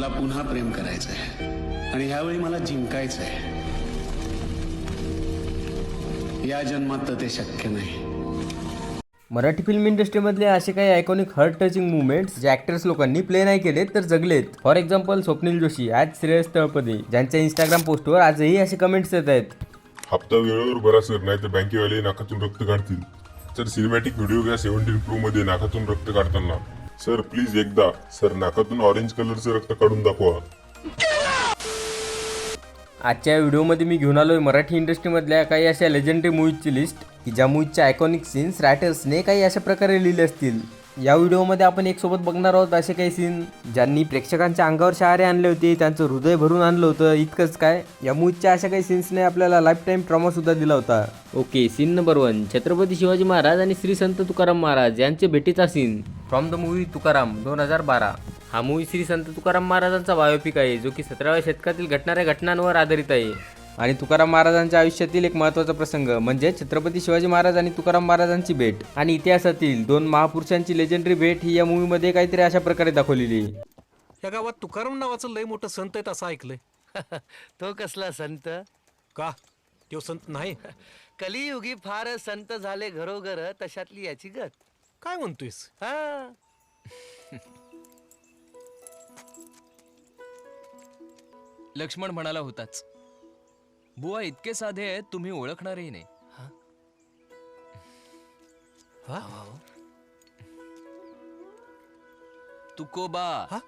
मला पुन्हा प्रेम करायचं आहे आणि ह्यावेळी मला जिंकायचं आहे या जन्मात तर ते शक्य नाही. मराठी फिल्म इंडस्ट्रीमधले असे काही आयकॉनिक हार्ट टचिंग मुवमेंट्स जे ऍक्टर्स लोकांनी प्ले नाही केले तर जगलेत. फॉर एक्झाम्पल स्वप्नील जोशी आज श्रेयस तळपदे ज्यांच्या इंस्टाग्राम पोस्टवर आजही असे कमेंट्स येत आहेत. हप्ता वेळेवर भरा सर नाही तर बँकेवाले नाकातून रक्त काढतील. सर सिनेमॅटिक व्हिडिओ घ्या सेव्हन्टीन प्रो मध्ये नाकातून रक्त काढताना. सर प्लीज एकदा. सर नाकातून ऑरेंज कलरचं रक्त काढून दाखवा. आजच्या व्हिडिओमध्ये मी घेऊन आलोय मराठी इंडस्ट्रीमधल्या काही अशा लेजेंडरी मूवीजची लिस्ट की ज्या मूवीजच्या आयकॉनिक सीन्स रायटर्सने काही अशा प्रकारे लिहिले असतील. या व्हिडिओमध्ये आपण एक सोबत बघणार आहोत असे काही सीन ज्यांनी प्रेक्षकांच्या अंगावर शहारे आणले होते त्यांचं हृदय भरून आणलं होतं इतकंच काय? या मूवीच्या अशा काही सीन्सने आपल्याला लाईफ टाईम ट्रॉमा सुद्धा दिला होता. Okay scene number one Chhatrapati Shivaji Maharaj आणि श्री संत तुकाराम महाराज यांचे भेटीचा scene from the movie Tukaram दोन हजार बारा. हा मूवी श्री संत तुकाराम महाराजांचा बायोपिक आहे जो की सतराव्या शतकातील घडणाऱ्या घटनांवर आधारित आहे. आणि तुकाराम महाराजांच्या आयुष्यातील एक महत्त्वाचा प्रसंग म्हणजे छत्रपती शिवाजी महाराज आणि तुकाराम महाराजांची भेट. आणि इतिहासातील दोन महापुरुषांची लेजंडरी भेट ही या मूवीमध्ये काहीतरी अशा प्रकारे दाखवलेली आहे. या गावात तुकाराम नावाचं लय मोठं संत आहेत असं ऐकलंय. तो कसला संत? का? तो संत नाही? कलियुगी फार संत झाले घरोघर तशातली याची गत. काय म्हणतोयस? हा. लक्ष्मण म्हणाला होताच बुवा इतके साधे आहेत तुम्ही ओळखणारही नाही. हा? तुकोबा. हा?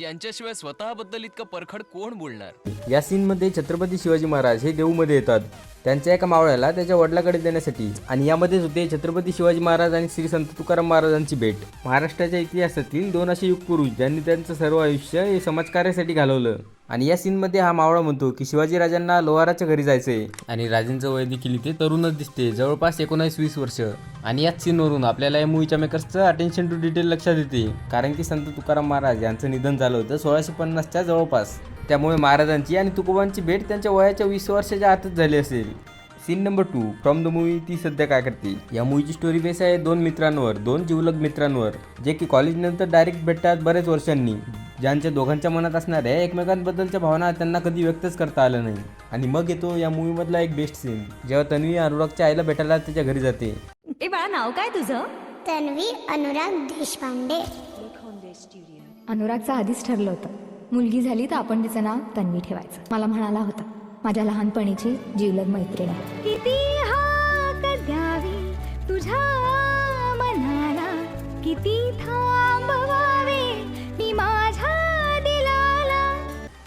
यांच्याशिवाय स्वतःबद्दल इतकं परखड कोण बोलणार? या सीनमध्ये छत्रपती शिवाजी महाराज हे देऊमध्ये येतात. त्यांच्या एका मावळ्याला त्याच्या वडिलाकडे देण्यासाठी आणि यामध्येच होते छत्रपती शिवाजी महाराज आणि श्री संत तुकाराम महाराजांची भेट. महाराष्ट्राच्या इतिहासातील दोन असे युगपुरुष ज्यांनी त्यांचं सर्व आयुष्य हे समाजकार्यासाठी घालवलं. आणि या सीनमध्ये हा मावळा म्हणतो की शिवाजी राजांना लोहाराच्या घरी जायचंय. आणि राजेंचं वय देखील इथे तरुणच दिसते जवळपास एकोणावीस वीस वर्ष. आणि याच सीनवरून आपल्याला या मूवीच्या मेकर्सचं अटेन्शन टू डिटेल लक्षात येते. कारण की संत तुकाराम महाराज यांचं निधन झालं होतं सोळाशे पन्नासच्या जवळपास. त्यामुळे महाराजांची आणि तुकोबांची भेट त्यांच्या वयाच्या वीस वर्षाच्या आतच झाली असेल. Scene number two from the movie ती सध्या काय करते? या मूवीची स्टोरी बेस आहे दोन मित्रांवर दोन जिवलग मित्रांवर जे की कॉलेजनंतर डायरेक्ट भेटतात बरेच वर्षांनी. ज्यांच्या दोघांच्या मनात असणाऱ्या एकमेकांबद्दलच्या भावना त्यांना कधी व्यक्तच करता आलं नाही. आणि मग येतो या मूवीमधला एक बेस्ट सीन जेव्हा तन्वी अनुरागच्या आईला भेटायला त्याच्या घरी जाते. ए बाळा नाव काय तुझं? तन्वी अनुराग देशपांडे. अनुरागचं आधीच ठरलं होतं. मुलगी झाली तर आपण तिचं नाव तन्वी ठेवायचं. मला म्हणाला होता माझ्या लहानपणीची जीवलग मैत्रीण. आहे. किती हाक द्यावी तुझ्या मनाला किती थांबवावे मी माझ्या दिलाला.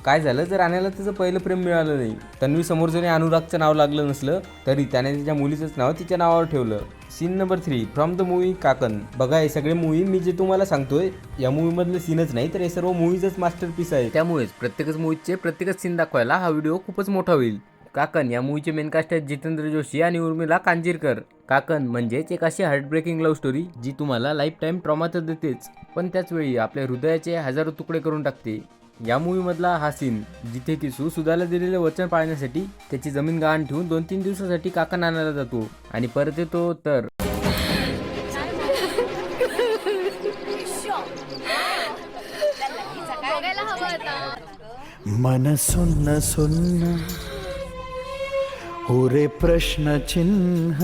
काय झालं? जर आण्याला त्याचं पहिलं प्रेम मिळालं नाही तन्वी समोर जरी अनुरागचं नाव लागलं नसलं तरी त्याने तिच्या मुलीचंच नाव तिच्या नावावर ठेवलं. Scene number three from the movie Kaakan बघा हे सगळे मूवी मी जे तुम्हाला सांगतोय या मूवीमधलं सीनच नाही तर हे सर्व मूवीजच मास्टरपीस आहे त्यामुळेच प्रत्येकच मूवीचे प्रत्येकच सीन दाखवायला हा व्हिडिओ खूपच मोठा होईल. काकन या मूवीचे मेन कास्ट आहेत जितेंद्र जोशी आणि उर्मिला कांजीरकर. काकन म्हणजेच एक अशी हार्टब्रेकिंग लव्ह स्टोरी जी तुम्हाला लाईफ टाईम ट्रॉमा तर देतेच पण त्याच वेळी आपल्या हृदयाचे हजारो तुकडे करून टाकते. या मूवीमधला हा सीन जिथे की सुधाला दिलेलं वचन पाळण्यासाठी त्याची जमीन गहाण ठेवून दोन तीन दिवसासाठी काका नानाला जातो आणि परत येतो तर मन सुन्न सुन्न ओरे प्रश्न चिन्ह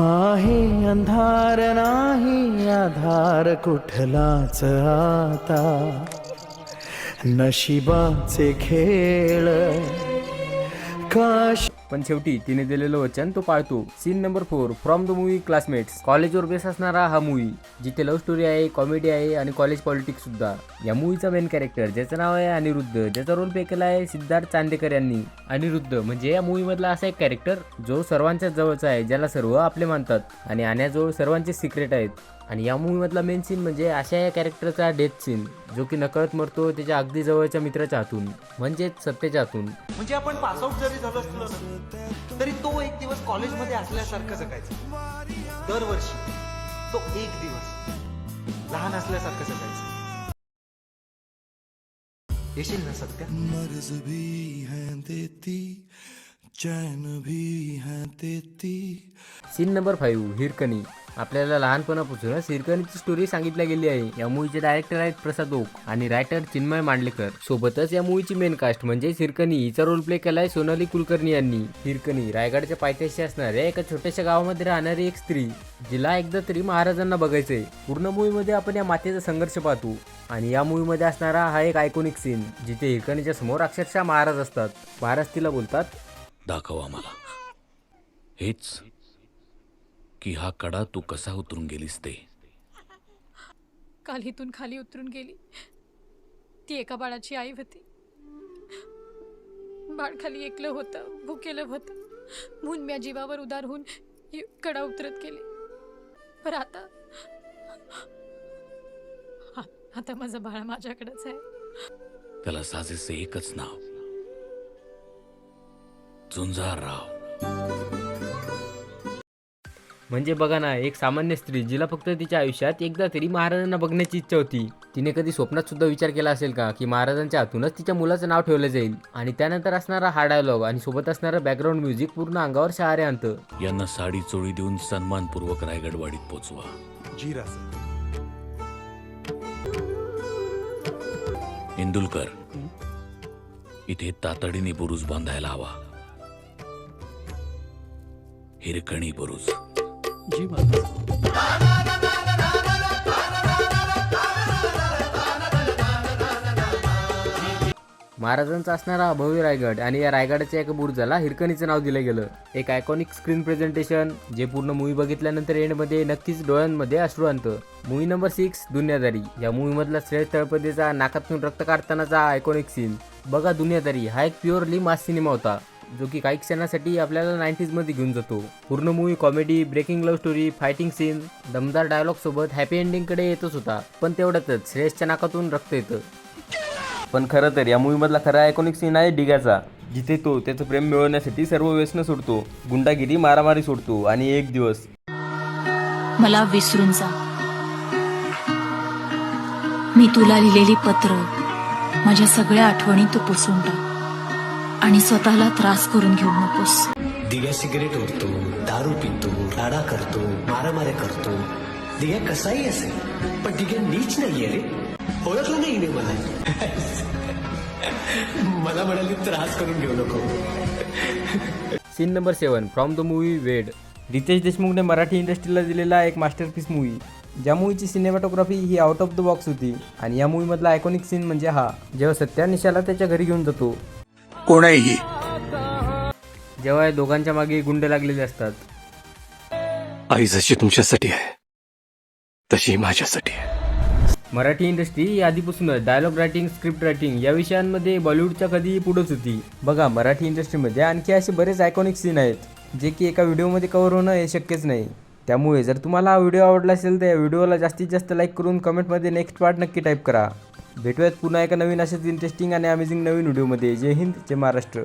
आहे अंधार नाही आधार कुठलाच आता. नशिबाचे खेळ काश. पण शेवटी तिने दिलेलं वचन तो पाळतो. Scene number four from the movie classmates कॉलेजवर base असणारा हा मूवी जिथे लव्ह स्टोरी आहे कॉमेडी आहे आणि कॉलेज पॉलिटिक्स सुद्धा. या मूवीचा मेन कॅरेक्टर ज्याचं नाव आहे अनिरुद्ध ज्याचा रोल प्ले केला आहे सिद्धार्थ चांदेकर यांनी. अनिरुद्ध म्हणजे या मूवीमधला असा एक कॅरेक्टर जो सर्वांच्या जवळचा आहे ज्याला सर्व आपले मानतात आणि आण्याजवळ सर्वांचे सिक्रेट आहेत. आणि या मूवीमधला मेन सीन म्हणजे अशा या कॅरेक्टरचा डेथ सीन जो की नकळत मरतो त्याच्या अगदी जवळच्या मित्राच्या हातून म्हणजेच सत्याच्या हातून. म्हणजे आपण पासआउट जरी झालो असलो तरी तो एक दिवस कॉलेजमध्ये असल्यासारखं जगायचं. दरवर्षी. तो एक दिवस. लहान असल्यासारखं जगायचं. येशील ना सत्या? मर्ज भी है देती चैन भी है देती. Scene number five Hirkani. आपल्याला लहानपणापासून हिरकणीची स्टोरी सांगितल्या गेली आहे. या मूवीचे डायरेक्टर आहेत प्रसाद ओक आणि रायटर चिन्मय मांडलेकर. सोबतच या मूवीची मेन कास्ट म्हणजे सिरकणी हिचा रोल प्ले केलाय सोनाली कुलकर्णी यांनी. हिरकणी रायगडच्या पायथ्याशी असणाऱ्या एका छोट्याशा गावामध्ये राहणारी एक स्त्री जिला एकदा तरी महाराजांना बघायचंय. पूर्ण मूवीमध्ये आपण या मातेचा संघर्ष पाहतो आणि या मूवीमध्ये असणारा हा एक आयकॉनिक सीन जिथे हिरकणीच्या समोर अक्षरशः महाराज असतात. महाराज तिला बोलतात दाखव आम्हाला हेच की हा कडा तू कसा उतरून गेलीस ते? काल इथून खाली उतरून गेली. ती एका बाळाची आई होती. बाळ खाली एकलं होतं भुकेलं होतं. म्हणून म्या जीवावर उदार होऊन कडा उतरत गेली. पण आता आता माझं बाळ माझ्याकडेच आहे. त्याला साजेसे एकच नाव. झुंजारराव. म्हणजे बघा ना एक सामान्य स्त्री जिला फक्त तिच्या आयुष्यात एकदा तरी महाराजांना बघण्याची इच्छा होती. तिने कधी स्वप्नात सुद्धा विचार केला असेल का की महाराजांच्या हातूनच तिच्या मुलाचं नाव ठेवलं जाईल? आणि त्यानंतर असणारा हा डायलॉग आणि सोबत असणारं बॅकग्राऊंड म्युझिक पूर्ण अंगावर शहारे आणतं. यांना साडी चोळी देऊन सन्मानपूर्वक रायगडवाडीत पोचवा. जिरा इंदुलकर इथे तातडीने बुरुज बांधायला हवा. हिरकणी बुरुज. जी महाराज. महाराजांचा असणारा भव्य रायगड आणि या रायगडाच्या एका बुरुजाला हिरकणीचं नाव दिलं गेलं. एक आयकॉनिक स्क्रीन प्रेझेंटेशन जे पूर्ण मूवी बघितल्यानंतर एंडमध्ये नक्कीच डोळ्यांमध्ये अश्रू आणतं. Movie number six Duniyadari. या मूवीमधला श्रेष्ठ तळपदेचा नाकातून रक्त काढतानाचा आयकॉनिक सीन बघा दुनियादारी हा एक प्युअरली मास सिनेमा होता. जो की काही क्षणासाठी आपल्याला 90s मध्ये घेऊन जातो. पूर्ण movie comedy breaking love story fighting scene दमदार डायलॉग सोबत हॅपी एंडिंगकडे येतच होता. पण तेवढ्यातच श्रेयसच्या नाकातून रक्त येतं. पण खरं तर या मूवीमधला खरा आयकॉनिक सीन आहे डिगाचा. जिथे तो त्याचं प्रेम मिळवण्यासाठी सर्व व्यसन सोडतो. गुंडागिरी मारामारी सोडतो. आणि एक दिवस मला विसरून जा. मी तुला लिहिलेली पत्र. माझ्या सगळ्या आठवणी तू पुसून टाक. आणि स्वतःला त्रास करून घेऊ नकोस. दिग्या सिगरेट ओढतो दारू पितो राडा करतो मारामाऱ्या करतो. दिग्या कसाही असेल पण दिग्या नीच नाहीये रे. ओळखलं नाही ने मला. मला म्हणाली त्रास करून घेऊ नको. Scene number seven from the movie Ved Riteish देशमुखने Marathi इंडस्ट्रीला दिलेला एक मास्टरपीस मूवी ज्या मूवीची सिनेमॅटोग्राफी ही आउट ऑफ द बॉक्स होती. आणि या मूवीमधला आयकॉनिक सीन म्हणजे हा. जेव्हा सत्या निशाला त्याच्या घरी घेऊन जातो कोणीही. जेव्हा या दोघांच्या मागे गुंड लागलेले असतात. आई जशी तुमच्यासाठी आहे. तशी माझ्यासाठी आहे. मराठी इंडस्ट्री ही आधीपासूनच डायलॉग रायटिंग स्क्रिप्ट रायटिंग या विषयांमध्ये बॉलिवूडच्या कधीही पुढंच होती. बघा मराठी इंडस्ट्रीमध्ये आणखी असे बरेच आयकॉनिक सीन आहेत जे की एका व्हिडिओमध्ये कव्हर होणं हे शक्यच नाही. त्यामुळे जर तुम्हाला हा व्हिडिओ आवडला असेल तर या व्हिडिओला जास्तीत जास्त लाईक करून कमेंटमध्ये नेक्स्ट पार्ट नक्की टाईप करा. भेटूयात पुन्हा एका नवीन अशाच इंटरेस्टिंग आणि अमेझिंग नवीन व्हिडिओमध्ये जय हिंद जय महाराष्ट्र.